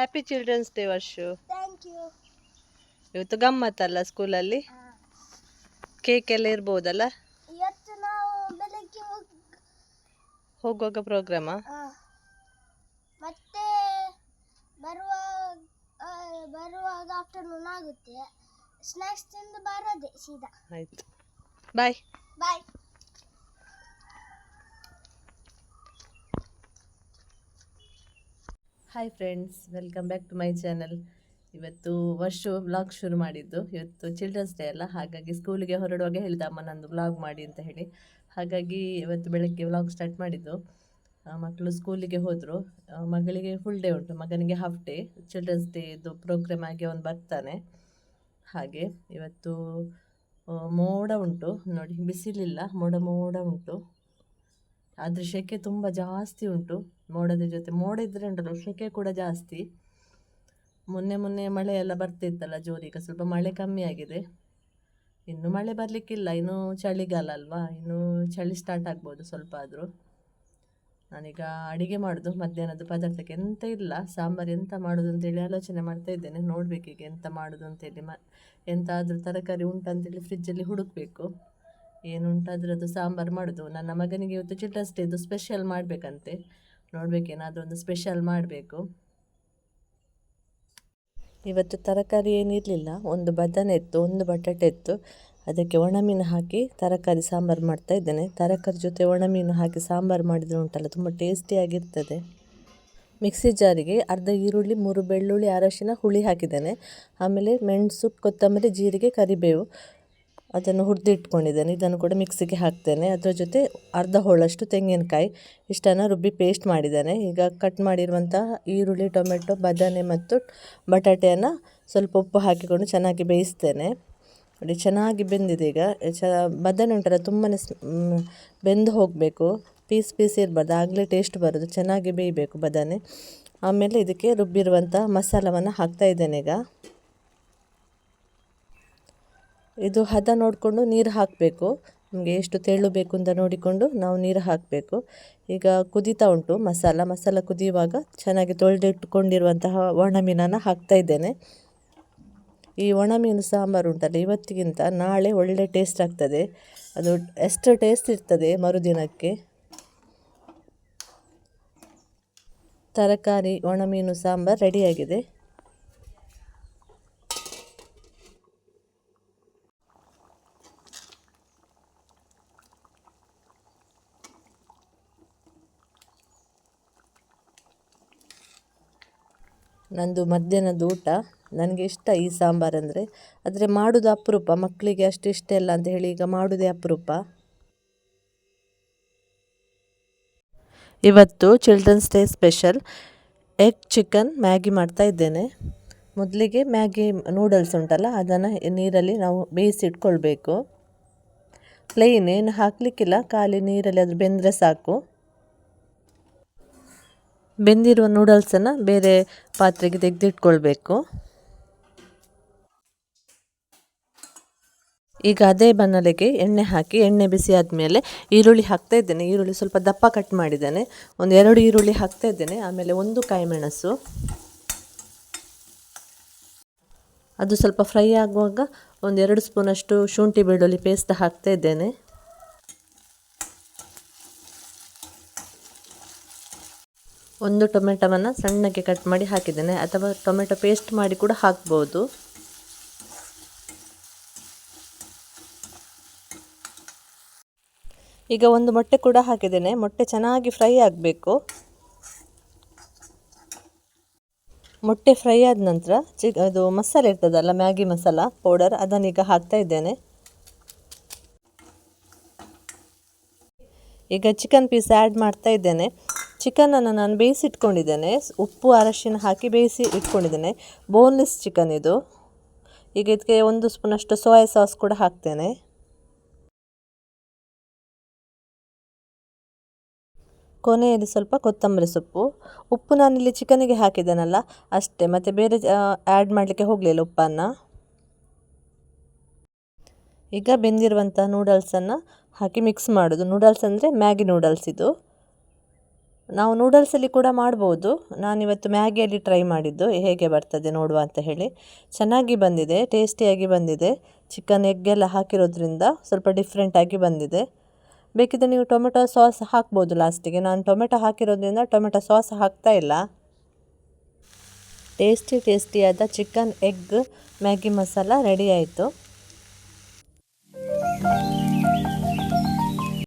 Happy children's day Varshu thank you ಇವತ್ತು ಗಮ್ಮತ್ತಲ್ಲ ಸ್ಕೂಲಲ್ಲಿ ಕೇಕ್ ಎಲ್ಲ ಇರ್ಬೋದಲ್ಲ? ಇವತ್ತು ನಾವು ಬೆಳಗ್ಗೆ ಹೋಗ್ ಹೋಗುವಾಗ ಪ್ರೋಗ್ರಾಮ ಮತ್ತೆ ಬರುವಾಗ ಆ, ಬರುವಾಗ ಆಫ್ಟರ್ನೂನ್ ಆಗುತ್ತೆ. ಸ್ನ್ಯಾಕ್ಸ್ ತಿಂದು ಬರೋದೆ ಸೀದಾ. ಆಯ್ತು. Bye bye hi friends welcome back to my channel ಇವತ್ತು ವರ್ಷ ವ್ಲಾಗ್ ಶುರು ಮಾಡಿದ್ದು. ಇವತ್ತು ಚಿಲ್ಡ್ರನ್ಸ್ ಡೇ ಅಲ್ಲ, ಹಾಗಾಗಿ ಸ್ಕೂಲಿಗೆ ಹೊರಡುವಾಗ ಹೇಳಿದ ಅಮ್ಮ ನಂದು ವ್ಲಾಗ್ ಮಾಡಿ ಅಂತ ಹೇಳಿ. ಹಾಗಾಗಿ ಇವತ್ತು ಬೆಳಗ್ಗೆ ವ್ಲಾಗ್ ಸ್ಟಾರ್ಟ್ ಮಾಡಿದ್ದು. ಮಕ್ಕಳು ಸ್ಕೂಲಿಗೆ ಹೋದರು. ಮಗಳಿಗೆ ಫುಲ್ ಡೇ ಉಂಟು. ಮಗನಿಗೆ ಹಾಫ್ ಡೇ ಚಿಲ್ಡ್ರನ್ಸ್ ಡೇದು ಪ್ರೋಗ್ರಾಮ್ ಆಗಿ ಅವನು ಬರ್ತಾನೆ. ಹಾಗೆ ಇವತ್ತು ಮೋಡ ಉಂಟು. ನೋಡಿ, ಬಿಸಿಲಿಲ್ಲ, ಮೋಡ ಮೋಡ ಉಂಟು. ಆದರೆ ಶೆಕೆ ತುಂಬ ಜಾಸ್ತಿ ಉಂಟು. ಮೋಡದ ಜೊತೆ, ಮೋಡ ಇದ್ದರೆ ಉಂಟಲ್ಲ ಸೆಕೆ ಕೂಡ ಜಾಸ್ತಿ. ಮೊನ್ನೆ ಮೊನ್ನೆ ಮಳೆ ಎಲ್ಲ ಬರ್ತಿತ್ತಲ್ಲ ಜೋರು ಈಗ ಸ್ವಲ್ಪ ಮಳೆ ಕಮ್ಮಿ ಆಗಿದೆ. ಇನ್ನು ಮಳೆ ಬರಲಿಕ್ಕಿಲ್ಲ, ಇನ್ನು ಚಳಿಗಾಲ ಅಲ್ವಾ, ಇನ್ನು ಚಳಿ ಸ್ಟಾರ್ಟ್ ಆಗ್ಬೋದು ಸ್ವಲ್ಪ ಆದರೂ. ನಾನೀಗ ಅಡಿಗೆ ಮಾಡೋದು ಮಧ್ಯಾಹ್ನದ ಪದಾರ್ಥಕ್ಕೆ ಎಂತ ಇಲ್ಲ, ಸಾಂಬಾರು ಎಂತ ಮಾಡೋದು ಅಂತೇಳಿ ಆಲೋಚನೆ ಮಾಡ್ತಾ ಇದ್ದೇನೆ ನೋಡಬೇಕೀಗ ಎಂತ ಮಾಡೋದು ಅಂತೇಳಿ, ಮ, ಎಂತಾದರೂ ತರಕಾರಿ ಉಂಟಂತೇಳಿ ಫ್ರಿಜ್ಜಲ್ಲಿ ಹುಡುಕಬೇಕು. ಏನುಂಟಾದ್ರೂ ಅದು ಸಾಂಬಾರು ಮಾಡೋದು, ನನ್ನ ಮಗನಿಗೆ ಇವತ್ತು ಚಿಲ್ಡ್ರನ್ಸ್ ಡೇದು ಸ್ಪೆಷಲ್ ಮಾಡಬೇಕಂತೆ. ನೋಡಬೇಕೇನಾದರೂ ಒಂದು ಸ್ಪೆಷಲ್ ಮಾಡಬೇಕು. ಇವತ್ತು ತರಕಾರಿ ಏನಿರಲಿಲ್ಲ ಒಂದು ಬದನೆ ಇತ್ತು, ಒಂದು ಬಟಾಟೆ ಇತ್ತು. ಅದಕ್ಕೆ ಒಣಮೀನು ಹಾಕಿ ತರಕಾರಿ ಸಾಂಬಾರು ಮಾಡ್ತಾ ಇದ್ದೇನೆ. ತರಕಾರಿ ಜೊತೆ ಒಣಮೀನು ಹಾಕಿ ಸಾಂಬಾರು ಮಾಡಿದರೆ ಉಂಟಲ್ಲ, ತುಂಬ ಟೇಸ್ಟಿಯಾಗಿರ್ತದೆ ಮಿಕ್ಸಿ ಜಾರಿಗೆ ಅರ್ಧ ಈರುಳ್ಳಿ, ಮೂರು ಬೆಳ್ಳುಳ್ಳಿ, ಅರಶಿನ, ಹುಳಿ ಹಾಕಿದ್ದೇನೆ. ಆಮೇಲೆ ಮೆಣಸು, ಕೊತ್ತಂಬರಿ, ಜೀರಿಗೆ, ಕರಿಬೇವು. ಅದನ್ನು ಹುರಿದಿಟ್ಕೊಂಡಿದ್ದೇನೆ. ಇದನ್ನು ಕೂಡ ಮಿಕ್ಸಿಗೆ ಹಾಕ್ತೇನೆ. ಅದರ ಜೊತೆ ಅರ್ಧ ಹೋಳಷ್ಟು ತೆಂಗಿನಕಾಯಿ ಇಷ್ಟನ್ನು ರುಬ್ಬಿ ಪೇಸ್ಟ್ ಮಾಡಿದ್ದೇನೆ. ಈಗ ಕಟ್ ಮಾಡಿರುವಂಥ ಈರುಳ್ಳಿ, ಟೊಮೆಟೊ, ಬದನೆ ಮತ್ತು ಬಟಾಟೆಯನ್ನು ಸ್ವಲ್ಪ ಉಪ್ಪು ಹಾಕಿಕೊಂಡು ಚೆನ್ನಾಗಿ ಬೇಯಿಸ್ತೇನೆ. ನೋಡಿ, ಚೆನ್ನಾಗಿ ಬೆಂದಿದೆ ಈಗ. ಚ, ಬದನೆ ಉಂಟಲ್ಲ ತುಂಬಾ ಬೆಂದು ಹೋಗಬೇಕು. ಪೀಸ್ ಪೀಸ್ ಇರಬಾರ್ದು. ಆಗಲೇ ಟೇಸ್ಟ್ ಬರೋದು. ಚೆನ್ನಾಗಿ ಬೇಯಬೇಕು ಬದನೆ. ಆಮೇಲೆ ಇದಕ್ಕೆ ರುಬ್ಬಿರುವಂಥ ಮಸಾಲವನ್ನು ಹಾಕ್ತಾ ಇದ್ದೇನೆ ಈಗ. ಇದು ಹದ ನೋಡಿಕೊಂಡು ನೀರು ಹಾಕಬೇಕು. ನಮಗೆ ಎಷ್ಟು ತೆಳ್ಳು ಬೇಕು ಅಂತ ನೋಡಿಕೊಂಡು ನಾವು ನೀರು ಹಾಕಬೇಕು. ಈಗ ಕುದೀತಾ ಉಂಟು ಮಸಾಲ. ಮಸಾಲ ಕುದಿಯುವಾಗ ಚೆನ್ನಾಗಿ ತೊಳೆದಿಟ್ಟುಕೊಂಡಿರುವಂತಹ ಒಣ ಮೀನನ್ನು ಹಾಕ್ತಾ ಇದ್ದೇನೆ. ಈ ಒಣ ಮೀನು ಸಾಂಬಾರು ಉಂಟಲ್ಲ, ಇವತ್ತಿಗಿಂತ ನಾಳೆ ಒಳ್ಳೆ ಟೇಸ್ಟ್ ಆಗ್ತದೆ. ಅದು ಎಷ್ಟು ಟೇಸ್ಟ್ ಇರ್ತದೆ ಮರುದಿನಕ್ಕೆ? ತರಕಾರಿ ಒಣ ಮೀನು ಸಾಂಬಾರು ರೆಡಿಯಾಗಿದೆ ನಂದು ಮಧ್ಯಾಹ್ನದ ಊಟ. ನನಗೆ ಇಷ್ಟ ಈ ಸಾಂಬಾರು ಅಂದರೆ. ಆದರೆ ಮಾಡೋದು ಅಪರೂಪ. ಮಕ್ಕಳಿಗೆ ಅಷ್ಟು ಇಷ್ಟ ಇಲ್ಲ ಅಂತ ಹೇಳಿ ಈಗ ಮಾಡೋದೇ ಅಪರೂಪ. ಇವತ್ತು children's day special. Egg chicken Maggi ಮಾಡ್ತಾ ಇದ್ದೇನೆ. ಮೊದಲಿಗೆ ಮ್ಯಾಗಿ ನೂಡಲ್ಸ್ ಉಂಟಲ್ಲ, ಅದನ್ನು ನೀರಲ್ಲಿ ನಾವು ಬೇಯಿಸಿಟ್ಕೊಳ್ಬೇಕು. ಪ್ಲೇನ್ ಏನು ಹಾಕಲಿಕ್ಕಿಲ್ಲ, ಖಾಲಿ ನೀರಲ್ಲಿ ಅದು ಬೆಂದರೆ ಸಾಕು. ಬೆಂದಿರುವ ನೂಡಲ್ಸನ್ನು ಬೇರೆ ಪಾತ್ರೆಗೆ ತೆಗೆದಿಟ್ಕೊಳ್ಬೇಕು. ಈಗ ಅದೇ ಬನ್ನಲೆಗೆ ಎಣ್ಣೆ ಹಾಕಿ, ಎಣ್ಣೆ ಬಿಸಿ ಆದಮೇಲೆ ಈರುಳ್ಳಿ ಹಾಕ್ತಾ ಇದ್ದೇನೆ. ಈರುಳ್ಳಿ ಸ್ವಲ್ಪ ದಪ್ಪ ಕಟ್ ಮಾಡಿದ್ದೇನೆ. ಒಂದು ಎರಡು ಈರುಳ್ಳಿ ಹಾಕ್ತಾ ಇದ್ದೇನೆ. ಆಮೇಲೆ ಒಂದು ಕಾಯಿಮೆಣಸು. ಅದು ಸ್ವಲ್ಪ ಫ್ರೈ ಆಗುವಾಗ ಒಂದು ಎರಡು ಸ್ಪೂನಷ್ಟು ಶುಂಠಿ ಬೆಳ್ಳುಳ್ಳಿ ಪೇಸ್ಟ್ ಹಾಕ್ತಾ ಇದ್ದೇನೆ. ಒಂದು ಟೊಮೆಟೊವನ್ನು ಸಣ್ಣಗೆ ಕಟ್ ಮಾಡಿ ಹಾಕಿದ್ದೇನೆ. ಅಥವಾ ಟೊಮೆಟೊ ಪೇಸ್ಟ್ ಮಾಡಿ ಕೂಡ ಹಾಕ್ಬೋದು. ಈಗ ಒಂದು ಮೊಟ್ಟೆ ಕೂಡ ಹಾಕಿದ್ದೇನೆ. ಮೊಟ್ಟೆ ಚೆನ್ನಾಗಿ ಫ್ರೈ ಆಗಬೇಕು. ಮೊಟ್ಟೆ ಫ್ರೈ ಆದ ನಂತರ ಚಿ, ಅದು ಮಸಾಲೆ ಇರ್ತದಲ್ಲ, ಮ್ಯಾಗಿ ಮಸಾಲ ಪೌಡರ್ ಅದನ್ನೀಗ ಹಾಕ್ತಾ ಇದ್ದೇನೆ. ಈಗ ಚಿಕನ್ ಪೀಸ್ ಆ್ಯಡ್ ಮಾಡ್ತಾ ಇದ್ದೇನೆ. ಚಿಕನನ್ನು ನಾನು ಬೇಯಿಸಿ ಇಟ್ಕೊಂಡಿದ್ದೇನೆ ಉಪ್ಪು, ಅರಶಿನ ಹಾಕಿ ಬೇಯಿಸಿ ಇಟ್ಕೊಂಡಿದ್ದೇನೆ. ಬೋನ್ಲೆಸ್ ಚಿಕನ್ ಇದು. ಈಗ ಇದಕ್ಕೆ ಒಂದು ಸ್ಪೂನಷ್ಟು ಸೋಯಾ ಸಾಸ್ ಕೂಡ ಹಾಕ್ತೇನೆ. ಕೊನೆಯಲ್ಲಿ ಸ್ವಲ್ಪ ಕೊತ್ತಂಬರಿ ಸೊಪ್ಪು. ಉಪ್ಪು ನಾನಿಲ್ಲಿ ಚಿಕನಿಗೆ ಹಾಕಿದ್ದೇನಲ್ಲ, ಅಷ್ಟೇ. ಮತ್ತು ಬೇರೆ ಆ್ಯಡ್ ಮಾಡಲಿಕ್ಕೆ ಹೋಗಲಿಲ್ಲ ಉಪ್ಪನ್ನು. ಈಗ ಬೆಂದಿರುವಂಥ ನೂಡಲ್ಸನ್ನು ಹಾಕಿ ಮಿಕ್ಸ್ ಮಾಡೋದು. ನೂಡಲ್ಸ್ ಅಂದರೆ ಮ್ಯಾಗಿ ನೂಡಲ್ಸ್ ಇದು. ನಾವು ನೂಡಲ್ಸಲ್ಲಿ ಕೂಡ ಮಾಡ್ಬೋದು. ನಾನಿವತ್ತು ಮ್ಯಾಗಿಯಲ್ಲಿ ಟ್ರೈ ಮಾಡಿದ್ದು. ಹೇಗೆ ಬರ್ತದೆ ನೋಡುವ ಅಂತ ಹೇಳಿ. ಚೆನ್ನಾಗಿ ಬಂದಿದೆ ಟೇಸ್ಟಿಯಾಗಿ ಬಂದಿದೆ. ಚಿಕನ್ ಎಗ್ಗೆಲ್ಲ ಹಾಕಿರೋದ್ರಿಂದ ಸ್ವಲ್ಪ ಡಿಫ್ರೆಂಟಾಗಿ ಬಂದಿದೆ. ಬೇಕಿದ್ದರೆ ನೀವು ಟೊಮೆಟೊ ಸಾಸ್ ಹಾಕ್ಬೋದು ಲಾಸ್ಟಿಗೆ ನಾನು ಟೊಮೆಟೊ ಹಾಕಿರೋದ್ರಿಂದ ಟೊಮೆಟೊ ಸಾಸ್ ಹಾಕ್ತಾ ಇಲ್ಲ. Tasty ಟೇಸ್ಟಿಯಾದ chicken egg Maggi masala ready ಆಯಿತು.